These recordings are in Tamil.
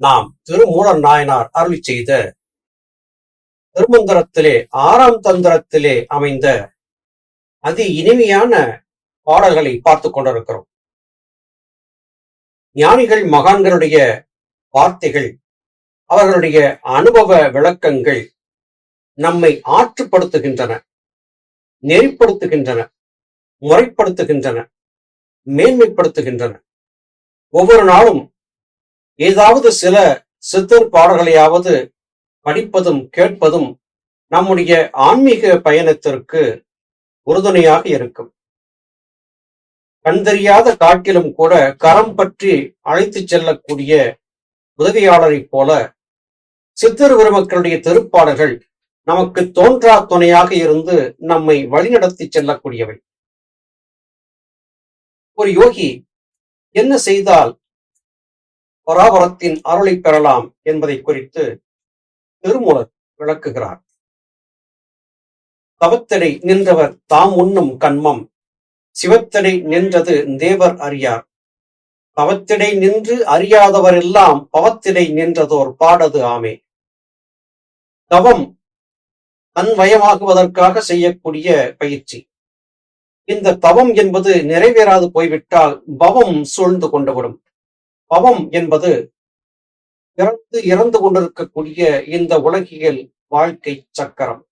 நாம் திருமூலர் நாயனார் அருளி செய்த திருமந்திரத்திலே ஆறாம் தந்திரத்திலே அமைந்த அதி இனிமையான பாடல்களை பார்த்து கொண்டிருக்கிறோம். ஞானிகள் மகான்களுடைய வார்த்தைகள் அவர்களுடைய அனுபவ விளக்கங்கள் நம்மை ஆற்றுப்படுத்துகின்றன நெறிப்படுத்துகின்றன முறைப்படுத்துகின்றன மேன்மைப்படுத்துகின்றன. ஒவ்வொரு நாளும் ஏதாவது சில சித்தர் பாடல்களையாவது படிப்பதும் கேட்பதும் நம்முடைய ஆன்மீக பயணத்திற்கு உறுதுணையாக இருக்கும். கண்டறியாத காட்டிலும் கூட கரம் பற்றி அழைத்துச் செல்லக்கூடிய உதவியாளரைப் போல சித்தர் பெருமக்களுடைய திருப்பாடல்கள் நமக்கு தோன்றா துணையாக இருந்து நம்மை வழிநடத்தி செல்லக்கூடியவை. ஒரு யோகி என்ன செய்தால் பராபரத்தின் அருளை பெறலாம் என்பதை குறித்து திருமூலர் விளக்குகிறார். தவத்தடை நின்றவர் தாம் உண்ணும் கண்மம் சிவத்தடை நின்றது தேவர் அறியார். தவத்திடை நின்று அறியாதவரெல்லாம் பவத்திடை நின்றதோர் பாடது ஆமே. தவம் தன்வயமாகுவதற்காக செய்யக்கூடிய பயிற்சி. இந்த தவம் என்பது நிறைவேறாது போய்விட்டால் பவம் சூழ்ந்து கொண்டுவிடும். பவம் என்பது இறந்து இறந்து கொண்டிருக்கக்கூடிய இந்த உலகியல் வாழ்க்கை சக்கரம்.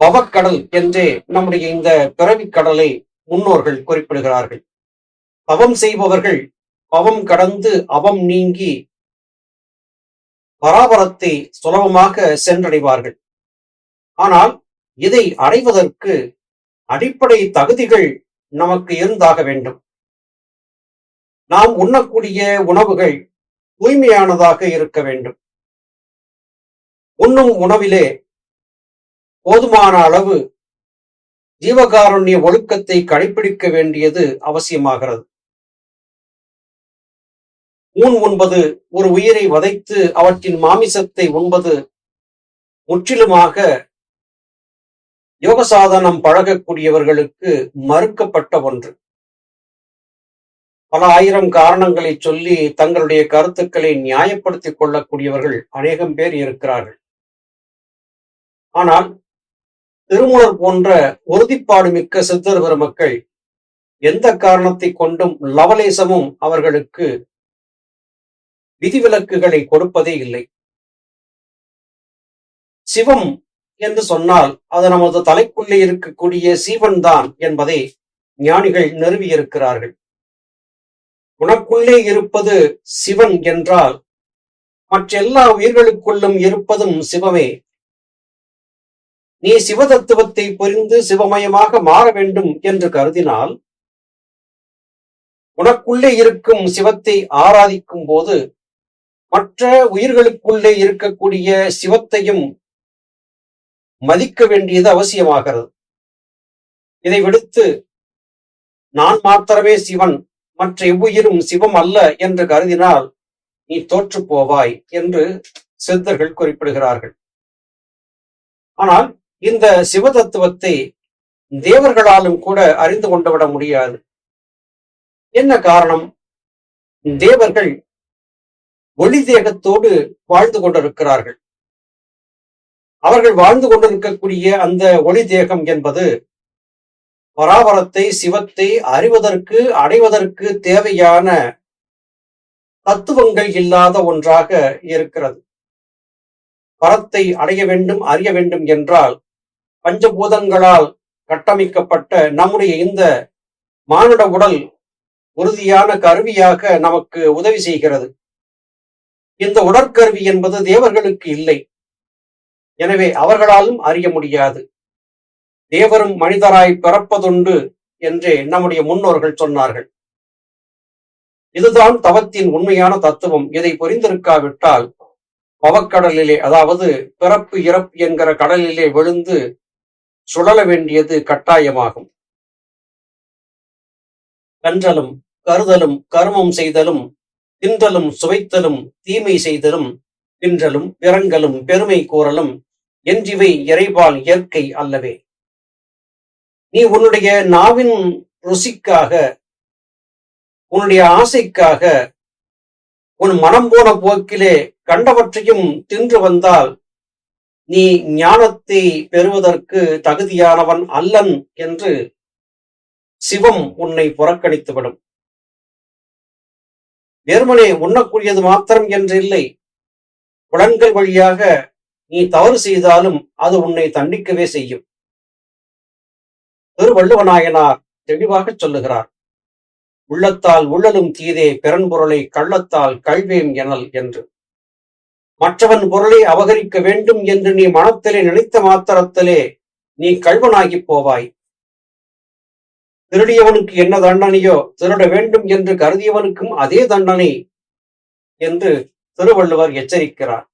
பவக்கடல் என்றே நம்முடைய இந்த பிறவிக் கடலை முன்னோர்கள் குறிப்பிடுகிறார்கள். பவம் செய்பவர்கள் பவம் கடந்து அவம் நீங்கி பராபரத்தை சுலபமாக சென்றடைவார்கள். ஆனால் இதை அடைவதற்கு அடிப்படை தகுதிகள் நமக்கு இருந்தாக வேண்டும். நாம் உண்ணக்கூடிய உணவுகள் தூய்மையானதாக இருக்க வேண்டும். உண்ணும் உணவிலே போதுமான அளவு ஜீவகாருண்ய ஒழுக்கத்தை கடைபிடிக்க வேண்டியது அவசியமாகிறது. ஊன் உண்பது ஒரு உயிரை வதைத்து அவற்றின் மாமிசத்தை உண்பது முற்றிலுமாக யோக சாதனம் பழகக்கூடியவர்களுக்கு மறுக்கப்பட்ட ஒன்று. பல ஆயிரம் காரணங்களை சொல்லி தங்களுடைய கருத்துக்களை நியாயப்படுத்திக் கொள்ளக்கூடியவர்கள் அநேகம் பேர் இருக்கிறார்கள். ஆனால் திருமூலர் போன்ற உறுதிப்பாடு மிக்க சித்தர் பெருமக்கள் எந்த காரணத்தை கொண்டும் லவலேசமும் அவர்களுக்கு விதிவிலக்குகளை கொடுப்பதே இல்லை. சிவம் என்று சொன்னால் அது நமது தலைக்குள்ளே இருக்கக்கூடிய சீவன் தான் என்பதை ஞானிகள் நிறுவியிருக்கிறார்கள். உனக்குள்ளே இருப்பது சிவன் என்றால் மற்றெல்லா உயிர்களுக்குள்ளும் இருப்பதும் சிவமே. நீ சிவதத்துவத்தை புரிந்து சிவமயமாக மாற வேண்டும் என்று கருதினால் உனக்குள்ளே இருக்கும் சிவத்தை ஆராதிக்கும் போது மற்ற உயிர்களுக்குள்ளே இருக்கக்கூடிய சிவத்தையும் மதிக்க வேண்டியது அவசியமாகிறது. இதை விடுத்து நான் மாத்திரமே சிவன் மற்ற எவ்வுயிரும் சிவம் அல்ல என்று கருதினால் நீ தோற்று போவாய் என்று சித்தர்கள் குறிப்பிடுகிறார்கள். ஆனால் இந்த சிவ தத்துவத்தை தேவர்களாலும் கூட அறிந்து கொண்டுவிட முடியாது. என்ன காரணம்? தேவர்கள் ஒளி தேகத்தோடு வாழ்ந்து கொண்டிருக்கிறார்கள். அவர்கள் வாழ்ந்து கொண்டிருக்கக்கூடிய அந்த ஒளி தேகம் என்பது பராபரத்தை சிவத்தை அறிவதற்கு அடைவதற்கு தேவையான தத்துவங்கள் இல்லாத ஒன்றாக இருக்கிறது. பரத்தை அடைய வேண்டும் அறிய வேண்டும் என்றால் பஞ்சபூதங்களால் கட்டமைக்கப்பட்ட நம்முடைய இந்த மானுட உடல் உறுதியான கருவியாக நமக்கு உதவி செய்கிறது. இந்த உடற்கருவி என்பது தேவர்களுக்கு இல்லை. எனவே அவர்களாலும் அறிய முடியாது. தேவரும் மனிதராய் பிறப்பதுண்டு என்றே நம்முடைய முன்னோர்கள் சொன்னார்கள். இதுதான் தவத்தின் உண்மையான தத்துவம். இதை புரிந்திருக்காவிட்டால் பவக்கடலிலே அதாவது பிறப்பு இறப்பு என்கிற கடலிலே விழுந்து சுழல வேண்டியது கட்டாயமாகும். கன்றலும் கருதலும் கருமம் செய்தலும் தின்றலும் சுவைத்தலும் தீமை செய்தலும் தின்றலும் பிறங்கலும் பெருமை கூறலும் என்றிவை இறைபால் இயற்கை அல்லவே. நீ உன்னுடைய நாவின் ருசிக்காக உன்னுடைய ஆசைக்காக உன் மனம் போன போக்கிலே கண்டவற்றையும் தின்று வந்தால் நீ ஞானத்தை பெறுவதற்கு தகுதியானவன் அல்லன் என்று சிவம் உன்னை புறக்கணித்துவிடும். வெறுமனே உண்ணக்கூடியது மாத்திரம் என்று இல்லை. புலன்கள் வழியாக நீ தவறு செய்தாலும் அது உன்னை தண்டிக்கவே செய்யும். திருவள்ளுவநாயனார் தெளிவாக சொல்லுகிறார். உள்ளத்தால் உள்ளலும் தீதே பிறன்பொருளை கள்ளத்தால் கல்வேம் எனல் என்று. மற்றவன் பொருளை அபகரிக்க வேண்டும் என்று நீ மனத்திலே நினைத்த மாத்திரத்திலே நீ கல்வனாகி போவாய். திருடியவனுக்கு என்ன தண்டனையோ திருட வேண்டும் என்று கருதியவனுக்கும் அதே தண்டனை என்று திருவள்ளுவர் எச்சரிக்கிறார்.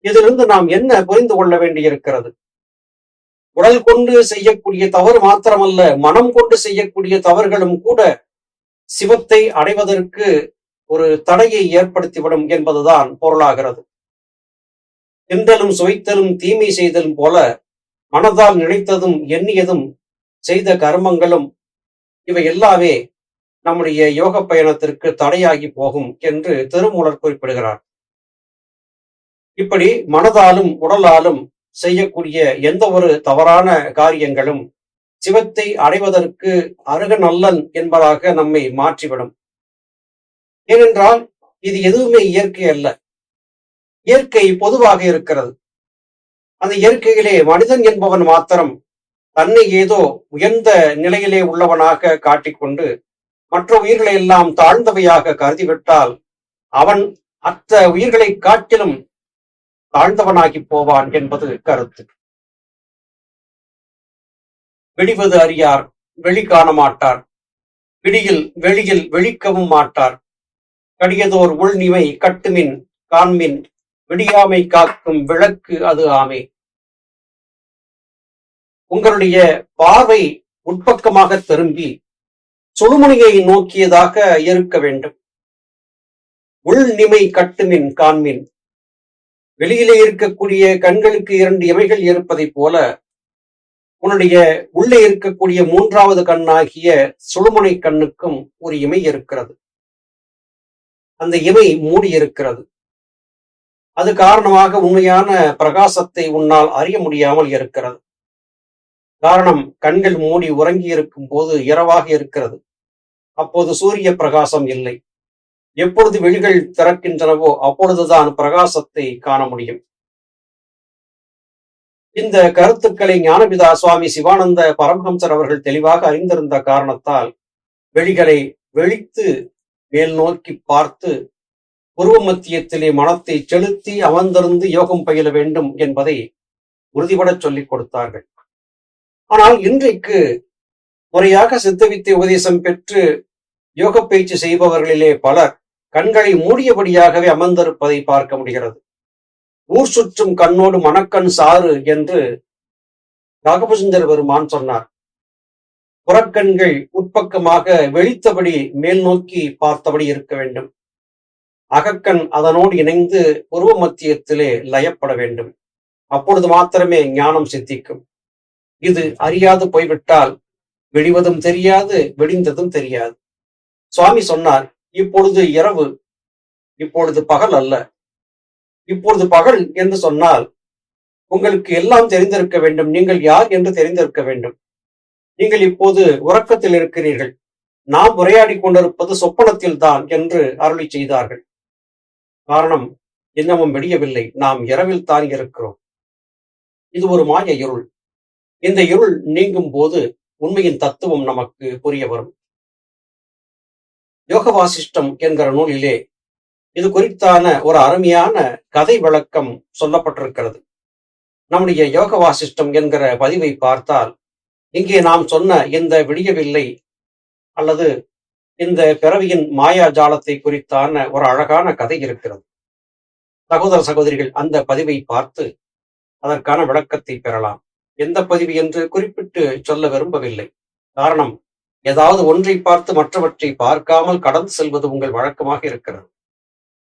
இதிலிருந்து நாம் என்ன புரிந்து கொள்ள வேண்டியிருக்கிறது? உடல் கொண்டு செய்யக்கூடிய தவறு மாத்திரமல்ல மனம் கொண்டு செய்யக்கூடிய தவறுகளும் கூட சிவத்தை அடைவதற்கு ஒரு தடையை ஏற்படுத்திவிடும் என்பதுதான் பொருளாகிறது. தின்றலும் சுவைத்தலும் தீமை செய்தலும் போல மனதால் நினைத்ததும் எண்ணியதும் செய்த கர்மங்களும் இவை எல்லாமே நம்முடைய யோக பயணத்திற்கு தடையாகி போகும் என்று திருமூலர் குறிப்பிடுகிறார். இப்படி மனதாலும் உடலாலும் செய்யக்கூடிய எந்த ஒரு தவறான காரியங்களும் சிவத்தை அடைவதற்கு அருக நல்லன் என்பதாக நம்மை மாற்றிவிடும். ஏனென்றால் இது எதுவுமே இயற்கை அல்ல. இயற்கை பொதுவாக இருக்கிறது. அந்த இயற்கையிலே மனிதன் என்பவன் மாத்திரம் தன்னை ஏதோ உயர்ந்த நிலையிலே உள்ளவனாக காட்டிக்கொண்டு மற்ற உயிர்களை எல்லாம் தாழ்ந்தவையாக கருதிவிட்டால் அவன் அத்த உயிர்களை காட்டிலும் தாழ்ந்தவனாகி போவான் என்பது கருத்து. வெடிவது அறியார் வெளி காண மாட்டார். விடியில் வெளியில் வெளிக்கவும் மாட்டார். கடியதோர் உள்நிமை கட்டுமின் காண்மின் விடியாமை காக்கும் விளக்கு அது ஆமே. உங்களுடைய பார்வை உட்பக்கமாக திரும்பி சுழுமுனியை நோக்கியதாக இருக்க வேண்டும். உள்நிமை கட்டுமின் காண்மின் வெளியிலே இருக்கக்கூடிய கண்களுக்கு இரண்டு இமைகள் இருப்பதைப் போல உன்னுடைய உள்ளே இருக்கக்கூடிய மூன்றாவது கண்ணாகிய சுழுமுனை கண்ணுக்கும் ஒரு இமை இருக்கிறது. அந்த இமை மூடி இருக்கிறது. அது காரணமாக உண்மையான பிரகாசத்தை உன்னால் அறிய முடியாமல் இருக்கிறது. காரணம் கண்கள் மூடி உறங்கி இருக்கும் போது இரவாக இருக்கிறது. அப்போது சூரிய பிரகாசம் இல்லை. எப்பொழுது வெளிகள் திறக்கின்றனவோ அப்பொழுதுதான் பிரகாசத்தை காண முடியும். இந்த கருத்துக்களை ஞானபிதா சுவாமி சிவானந்த பரமஹம்சர் அவர்கள் தெளிவாக அறிந்திருந்த காரணத்தால் வெளிகளை வெளித்து மேல் நோக்கி பார்த்து பூர்வ மத்தியத்திலே மனத்தை செலுத்தி அமர்ந்திருந்து யோகம் பயில வேண்டும் என்பதை உறுதிபட சொல்லிக் கொடுத்தார்கள். ஆனால் இன்றைக்கு முறையாக சித்தவித்தை உபதேசம் பெற்று யோக பயிற்சி செய்பவர்களிலே பலர் கண்களை மூடியபடியாகவே அமர்ந்திருப்பதை பார்க்க முடிகிறது. ஊர் சுற்றும் கண்ணோடு மணக்கண் சாறு என்று ராகபசுந்தர் பெருமான் சொன்னார். புறக்கண்கள் உட்பக்கமாக வெளித்தபடி மேல் நோக்கி பார்த்தபடி இருக்க வேண்டும். அகக்கண் அதனோடு இணைந்து உருவ மத்தியத்திலே லயப்பட வேண்டும். அப்பொழுது மாத்திரமே ஞானம் சித்திக்கும். இது அறியாது போய்விட்டால் விடிவதும் தெரியாது வெடிந்ததும் தெரியாது. சுவாமி சொன்னார் இப்பொழுது இரவு இப்பொழுது பகல் அல்ல. இப்பொழுது பகல் என்று சொன்னால் உங்களுக்கு எல்லாம் தெரிந்திருக்க வேண்டும். நீங்கள் யார் என்று தெரிந்திருக்க வேண்டும். நீங்கள் இப்போது உறக்கத்தில் இருக்கிறீர்கள். நாம் உரையாடி கொண்டிருப்பது சொப்பனத்தில் தான் என்று அருளி செய்தார்கள். காரணம் இன்னமும் விடியவில்லை. நாம் இரவில் தான் இருக்கிறோம். இது ஒரு மாய இருள். இந்த இருள் நீங்கும் போது உண்மையின் தத்துவம் நமக்கு புரிய வரும். யோக வாசிஷ்டம் என்கிற நூலிலே இது குறித்தான ஒரு அருமையான கதை விளக்கம் சொல்லப்பட்டிருக்கிறது. நம்முடைய யோக வாசிஷ்டம் என்கிற பதிவை பார்த்தால் இங்கே நாம் சொன்ன இந்த விடியவில்லை அல்லது இந்த பிறவியின் மாயா ஜாலத்தை குறித்தான ஒரு அழகான கதை இருக்கிறது. சகோதர சகோதரிகள் அந்த பதிவை பார்த்து அதற்கான விளக்கத்தை பெறலாம். எந்த பதிவு என்று குறிப்பிட்டு சொல்ல விரும்பவில்லை. காரணம் ஏதாவது ஒன்றை பார்த்து மற்றவற்றை பார்க்காமல் கடந்து செல்வது உங்கள் வழக்கமாக இருக்கிறது.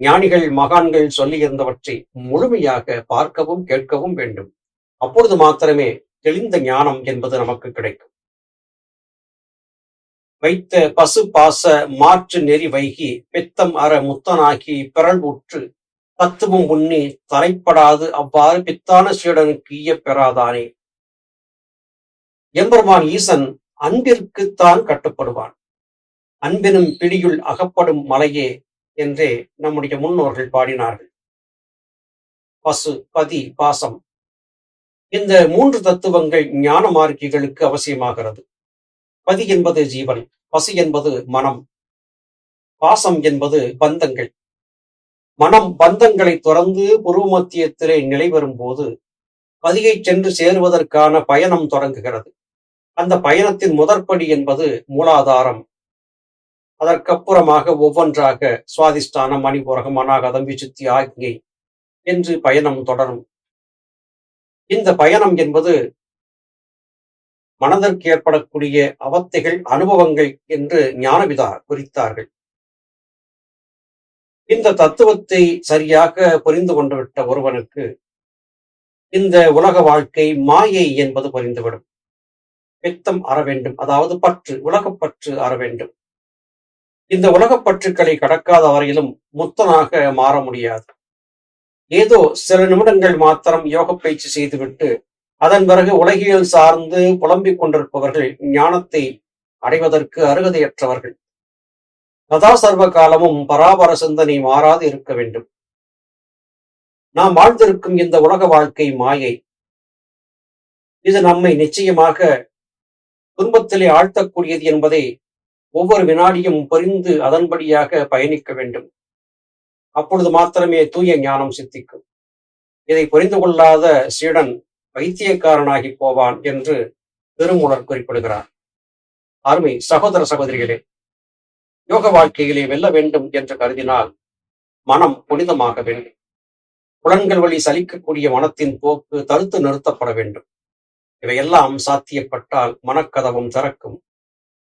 ஞானிகள் மகான்கள் சொல்லியிருந்தவற்றை முழுமையாக பார்க்கவும் கேட்கவும் வேண்டும். அப்பொழுது மாத்திரமே தெளிந்த ஞானம் என்பது நமக்கு கிடைக்கும். வைத்த பசு பாச மாற்று நெறி வைகி பித்தம் அற முத்தனாகி பிறல் உற்று தத்துவம் உண்ணி தலைப்படாது அவ்வாறு பித்தான சீடனுக்கு ஈய பெறாதானே? எம்பெருமான் ஈசன் அன்பிற்குத்தான் கட்டுப்படுவான். அன்பினும் பிடியுள் அகப்படும் மலையே என்றே நம்முடைய முன்னோர்கள் பாடினார்கள். பசு பதி பாசம். இந்த மூன்று தத்துவங்கள் ஞான மார்க்கிகளுக்கு அவசியமாகிறது. பதி என்பது ஜீவன் பசு என்பது மனம். பாசம் என்பது பந்தங்கள். மனம் பந்தங்களை துறந்து புருவமத்தியத்திலே நிலை வரும்போது பதியை சென்று சேருவதற்கான பயணம் தொடங்குகிறது. அந்த பயணத்தின் முதற்படி என்பது மூலாதாரம். அதற்கப்புறமாக ஒவ்வொன்றாக சுவாதிஷ்டானம் மணிபுரகம் அனாகதம் விசுத்தி ஆக்ஞை என்று பயணம் தொடரும். இந்த பயணம் என்பது மனதிற்கு ஏற்படக்கூடிய அவத்தைகள் அனுபவங்கள் என்று ஞானவிதா குறித்தார்கள். இந்த தத்துவத்தை சரியாக புரிந்து கொண்டுவிட்ட ஒருவனுக்கு இந்த உலக வாழ்க்கை மாயை என்பது புரிந்துவிடும். பித்தம் அற வேண்டும். அதாவது பற்று உலகப்பற்று அற வேண்டும். இந்த உலகப்பற்றுக்களை கடக்காத வரையிலும் முத்தனாக மாற முடியாது. ஏதோ சில நிமிடங்கள் மாத்திரம் யோக பயிற்சி செய்துவிட்டு அதன் பிறகு உலகியல் சார்ந்து புலம்பிக் கொண்டிருப்பவர்கள் ஞானத்தை அடைவதற்கு அருகதையற்றவர்கள். சதா சர்வ காலமும் பராபர சிந்தனை மாறாது இருக்க வேண்டும். நாம் வாழ்ந்திருக்கும் இந்த உலக வாழ்க்கை மாயை. இது நம்மை நிச்சயமாக துன்பத்திலே ஆழ்த்தக்கூடியது என்பதை ஒவ்வொரு வினாடியும் புரிந்து அதன்படியாக பயணிக்க வேண்டும். அப்பொழுது மாத்திரமே தூய ஞானம் சித்திக்கும். இதை புரிந்து கொள்ளாத சீடன் வைத்தியக்காரனாகி போவான் என்று பெருமூலர் குறிப்பிடுகிறார். அருமை சகோதர சகோதரிகளே யோக வாழ்க்கையிலே வெல்ல வேண்டும் என்று கருதினால் மனம் புனிதமாக வேண்டும். புலன்கள் வழி சலிக்கக்கூடிய மனத்தின் போக்கு தடுத்து நிறுத்தப்பட வேண்டும். இவையெல்லாம் சாத்தியப்பட்டால் மனக்கதவும் திறக்கும்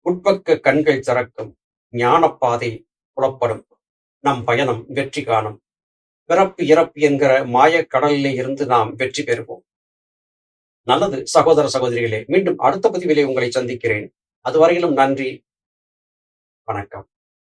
உட்பக்க கண்கள் திறக்கும் ஞானப்பாதை புலப்படும். நம் பயணம் வெற்றி காணும். பிறப்பு இறப்பு என்கிற மாயக் கடலிலே இருந்து நாம் வெற்றி பெறுவோம். நல்லது சகோதர சகோதரிகளே மீண்டும் அடுத்த பதிவிலே உங்களை சந்திக்கிறேன். அதுவரையிலும் நன்றி. வணக்கம்.